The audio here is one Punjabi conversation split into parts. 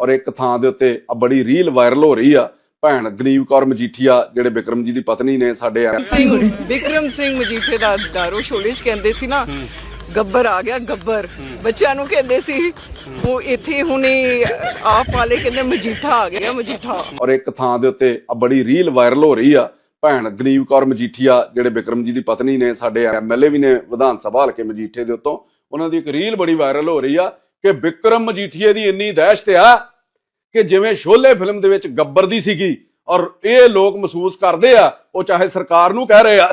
ਔਰ ਇੱਕ ਥਾਂ ਦੇ ਉੱਤੇ ਆ ਬੜੀ ਰੀਲ ਵਾਇਰਲ ਹੋ ਰਹੀ ਆ। ਭੈਣ ਗਨੀਵ ਕੌਰ ਮਜੀਠੀਆ ਜਿਹੜੇ ਬਿਕਰਮ ਜੀ ਦੀ ਪਤਨੀ ਨੇ ਸਾਡੇ ਆ ਸਿੰਘ ਵਿਕਰਮ ਸਿੰਘ ਮਜੀਠੇ ਦਾ ਦਾਰੂ ਸ਼ੋਲੇ ਚ ਕਹਿੰਦੇ ਸੀ ਨਾ ਗੱਬਰ ਆ ਗਿਆ ਗੱਬਰ। ਬੱਚਿਆਂ ਨੂੰ ਕਹਿੰਦੇ ਸੀ ਉਹ ਇੱਥੇ ਹੁਣੇ ਆਪ ਵਾਲੇ ਕਹਿੰਦੇ ਮਜੀਠਾ ਆ ਗਿਆ ਮਜੀਠਾ। ਔਰ ਇੱਕ ਥਾਂ ਦੇ ਉੱਤੇ ਆ ਬੜੀ ਰੀਲ ਵਾਇਰਲ ਹੋ ਰਹੀ ਆ। ਭੈਣ ਗਨੀਵ ਕੌਰ ਮਜੀਠੀਆ ਜਿਹੜੇ ਬਿਕਰਮ ਜੀ ਦੀ ਪਤਨੀ ਨੇ ਸਾਡੇ ਐਮਐਲਏ ਵੀ ਨੇ ਵਿਧਾਨ ਸਭਾ ਹਲਕੇ ਮਜੀਠੇ ਦੇ ਉੱਤੋਂ। ਉਹਨਾਂ ਦੀ ਇੱਕ ਰੀਲ ਬੜੀ ਵਾਇਰਲ ਹੋ ਰਹੀ ਆ। ਕਿ ਬਿਕਰਮ ਮਜੀਠੀਏ ਦੀ ਇੰਨੀ ਦਹਿਸ਼ਤ ਆ ਕਿ ਜਿਵੇਂ ਸ਼ੋਲੇ ਫਿਲਮ ਦੇ ਵਿੱਚ ਗੱਬਰ ਦੀ ਸੀਗੀ ਔਰ ਇਹ ਲੋਕ ਮਹਿਸੂਸ ਕਰਦੇ ਆ, ਉਹ ਚਾਹੇ ਸਰਕਾਰ ਨੂੰ ਕਹਿ ਰਹੇ ਆ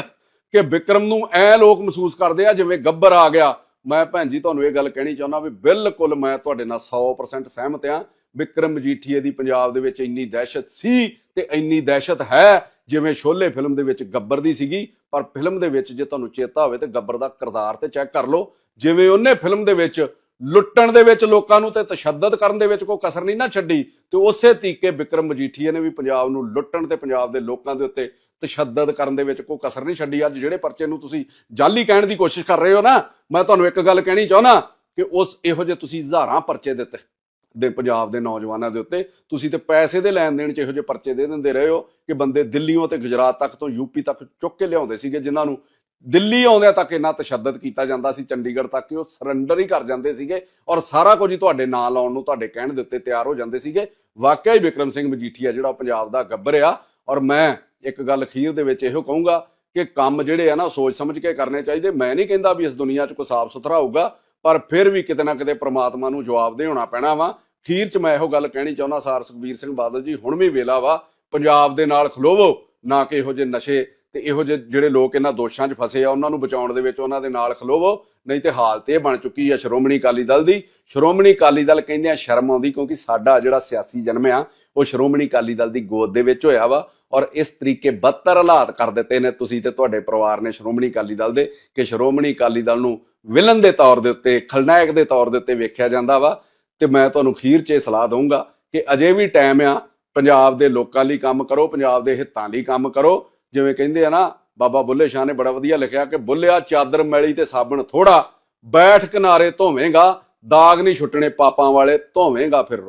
ਕਿ ਵਿਕਰਮ ਨੂੰ ਐ ਲੋਕ ਮਹਿਸੂਸ ਕਰਦੇ ਆ ਜਿਵੇਂ ਗੱਬਰ ਆ ਗਿਆ। ਮੈਂ ਭੈਣ ਜੀ ਤੁਹਾਨੂੰ ਇਹ ਗੱਲ ਕਹਿਣੀ ਚਾਹੁੰਦਾ ਵੀ ਬਿਲਕੁਲ ਮੈਂ ਤੁਹਾਡੇ ਨਾਲ 100% ਸਹਿਮਤ ਆ, ਵਿਕਰਮ ਮਜੀਠੀਏ ਦੀ ਪੰਜਾਬ ਦੇ ਵਿੱਚ ਇੰਨੀ ਦਹਿਸ਼ਤ ਸੀ ਤੇ ਇੰਨੀ ਦਹਿਸ਼ਤ ਹੈ ਜਿਵੇਂ ਸ਼ੋਲੇ ਫਿਲਮ ਦੇ ਵਿੱਚ ਗੱਬਰ ਦੀ ਸੀਗੀ, ਪਰ ਫਿਲਮ ਦੇ ਵਿੱਚ ਜੇ ਤੁਹਾਨੂੰ ਚੇਤਾ ਹੋਵੇ ਤੇ ਗੱਬਰ ਦਾ ਕਿਰਦਾਰ ਤੇ ਚੈੱਕ ਕਰ ਲਓ, ਜਿਵੇਂ ਉਹਨੇ ਫਿਲਮ ਦੇ ਵਿੱਚ ਲੁੱਟਣ ਦੇ ਵਿੱਚ ਲੋਕਾਂ ਨੂੰ ਤੇ ਤਸ਼ੱਦਦ ਕਰਨ ਦੇ ਵਿੱਚ ਕੋਈ ਕਸਰ ਨਹੀਂ ਨਾ ਛੱਡੀ। ਤੇ ਉਸੇ ਤਰੀਕੇ ਵਿਕਰਮ ਮਜੀਠੀਆ ਨੇ ਵੀ ਪੰਜਾਬ ਨੂੰ ਲੁੱਟਣ ਤੇ ਪੰਜਾਬ ਦੇ ਲੋਕਾਂ ਦੇ ਉੱਤੇ ਤਸ਼ੱਦਦ ਕਰਨ ਦੇ ਵਿੱਚ ਕੋਈ ਕਸਰ ਨਹੀਂ ਛੱਡੀ। ਅੱਜ ਜਿਹੜੇ ਪਰਚੇ ਨੂੰ ਤੁਸੀਂ ਜਾਲੀ ਕਹਿਣ ਦੀ ਕੋਸ਼ਿਸ਼ ਕਰ ਰਹੇ ਹੋ ਨਾ, ਮੈਂ ਤੁਹਾਨੂੰ ਇੱਕ ਗੱਲ ਕਹਿਣੀ ਚਾਹੁੰਦਾ ਕਿ ਉਸ ਇਹੋ ਜਿਹੇ ਤੁਸੀਂ ਹਜ਼ਾਰਾਂ ਪਰਚੇ ਦਿੱਤੇ ਦੇ ਪੰਜਾਬ ਦੇ ਨੌਜਵਾਨਾਂ ਦੇ ਉੱਤੇ। ਤੁਸੀਂ ਤੇ ਪੈਸੇ ਦੇ ਲੈਣ ਦੇਣ ਚ ਇਹੋ ਜਿਹੇ ਪਰਚੇ ਦੇ ਦਿੰਦੇ ਰਹੇ ਹੋ ਕਿ ਬੰਦੇ ਦਿੱਲੀੋਂ ਤੇ ਗੁਜਰਾਤ ਤੱਕ ਤੋਂ ਯੂਪੀ ਤੱਕ ਚੁੱਕ ਕੇ ਲਿਆਉਂਦੇ ਸੀਗੇ, ਜਿਨ੍ਹਾਂ ਨੂੰ ਦਿੱਲੀ ਆਉਂਦਿਆਂ ਤੱਕ ਇੰਨਾ ਤਸ਼ੱਦਦ ਕੀਤਾ ਜਾਂਦਾ ਸੀ, ਚੰਡੀਗੜ੍ਹ ਤੱਕ ਕਿ ਉਹ ਸਰੈਂਡਰ ਹੀ ਕਰ ਜਾਂਦੇ ਸੀਗੇ ਔਰ ਸਾਰਾ ਕੁਝ ਹੀ ਤੁਹਾਡੇ ਨਾਲ ਲਾਉਣ ਨੂੰ ਤੁਹਾਡੇ ਕਹਿਣ ਦੇ ਉੱਤੇ ਤਿਆਰ ਹੋ ਜਾਂਦੇ ਸੀਗੇ। ਵਾਕਿਆ ਹੀ ਵਿਕਰਮ ਸਿੰਘ ਮਜੀਠੀਆ ਜਿਹੜਾ ਉਹ ਪੰਜਾਬ ਦਾ ਗੱਬਰ ਆ ਔਰ ਮੈਂ ਇੱਕ ਗੱਲ ਅਖੀਰ ਦੇ ਵਿੱਚ ਇਹੋ ਕਹੂੰਗਾ ਕਿ ਕੰਮ ਜਿਹੜੇ ਆ ਨਾ ਸੋਚ ਸਮਝ ਕੇ ਕਰਨੇ ਚਾਹੀਦੇ। ਮੈਂ ਨਹੀਂ ਕਹਿੰਦਾ ਵੀ ਇਸ ਦੁਨੀਆ 'ਚ ਕੋਈ ਸਾਫ਼ ਸੁਥਰਾ ਹੋਊਗਾ, ਪਰ ਫਿਰ ਵੀ ਕਿਤੇ ਨਾ ਕਿਤੇ ਪ੍ਰਮਾਤਮਾ ਨੂੰ ਜਵਾਬ ਦੇ ਹੋਣਾ ਪੈਣਾ ਵਾ। ਖੀਰ 'ਚ ਮੈਂ ਇਹੋ ਗੱਲ ਕਹਿਣੀ ਚਾਹੁੰਦਾ ਸਾਰ ਸੁਖਬੀਰ ਸਿੰਘ ਬਾਦਲ ਜੀ, ਹੁਣ ਵੀ ਵੇਲਾ ਵਾ। ਪੰਜਾਬ ਦੇ ਨਾਲ ਖਲੋਵੋ, ਨਾ ਕਿ ਇਹੋ ਜਿਹੇ ਨਸ਼ੇ ਤੇ ਇਹੋ ਜਿਹੇ ਜਿਹੜੇ ਲੋਕ ਇਹਨਾਂ ਦੋਸ਼ਾਂ 'ਚ ਫਸੇ ਆ, ਉਹਨਾਂ ਨੂੰ ਬਚਾਉਣ ਦੇ ਵਿੱਚ ਉਹਨਾਂ ਦੇ ਨਾਲ ਖਲੋਵੋ, ਨਹੀਂ ਤੇ ਹਾਲਤ ਇਹ ਬਣ ਚੁੱਕੀ ਆ ਸ਼੍ਰੋਮਣੀ ਅਕਾਲੀ ਦਲ ਦੀ। ਸ਼੍ਰੋਮਣੀ ਅਕਾਲੀ ਦਲ ਕਹਿੰਦੇ ਆ ਸ਼ਰਮ ਆਉਂਦੀ ਕਿਉਂਕਿ ਸਾਡਾ ਜਿਹੜਾ ਸਿਆਸੀ ਜਨਮ ਆ, ਉਹ ਸ਼੍ਰੋਮਣੀ ਅਕਾਲੀ ਦਲ ਦੀ ਗੋਦ ਦੇ ਵਿੱਚ ਹੋਇਆ ਵਾ ਔਰ ਇਸ ਤਰੀਕੇ ਬੱਤਰ ਹਾਲਾਤ ਕਰ ਦਿੱਤੇ ਨੇ ਤੁਸੀਂ ਤੇ ਤੁਹਾਡੇ ਪਰਿਵਾਰ ਨੇ ਸ਼੍ਰੋਮਣੀ ਅਕਾਲੀ ਦਲ ਦੇ ਕਿ ਸ਼੍ਰੋਮਣੀ ਅਕਾਲੀ ਦਲ ਨੂੰ ਵਿਲਨ ਦੇ ਤੌਰ ਦੇ ਉੱਤੇ, ਖਲਨਾਇਕ ਦੇ ਤੌਰ ਦੇ ਉੱਤੇ ਵੇਖਿਆ ਜਾਂਦਾ ਵਾ। ਤੇ ਮੈਂ ਤੁਹਾਨੂੰ ਖੀਰ 'ਚ ਇਹ ਸਲਾਹ ਦਊਂਗਾ ਕਿ ਅਜੇ ਵੀ ਟਾਈਮ ਆ, ਪੰਜਾਬ ਦੇ ਲੋਕਾਂ ਲਈ ਕੰਮ ਕਰੋ, ਪੰਜਾਬ ਦੇ ਹਿੱਤਾਂ ਲਈ ਕੰਮ ਕਰੋ। ਜਿਵੇਂ ਕਹਿੰਦੇ ਆ ਨਾ, ਬਾਬਾ ਬੁੱਲੇ ਸ਼ਾਹ ਨੇ ਬੜਾ ਵਧੀਆ ਲਿਖਿਆ ਕਿ ਬੁੱਲਿਆ ਚਾਦਰ ਮੈਲੀ ਤੇ ਸਾਬਣ ਥੋੜਾ ਬੈਠ ਕਿਨਾਰੇ ਧੋਵੇਂਗਾ, ਦਾਗ ਨਹੀਂ ਛੁੱਟਣੇ ਪਾਪਾਂ ਵਾਲੇ, ਧੋਵੇਂਗਾ ਫਿਰ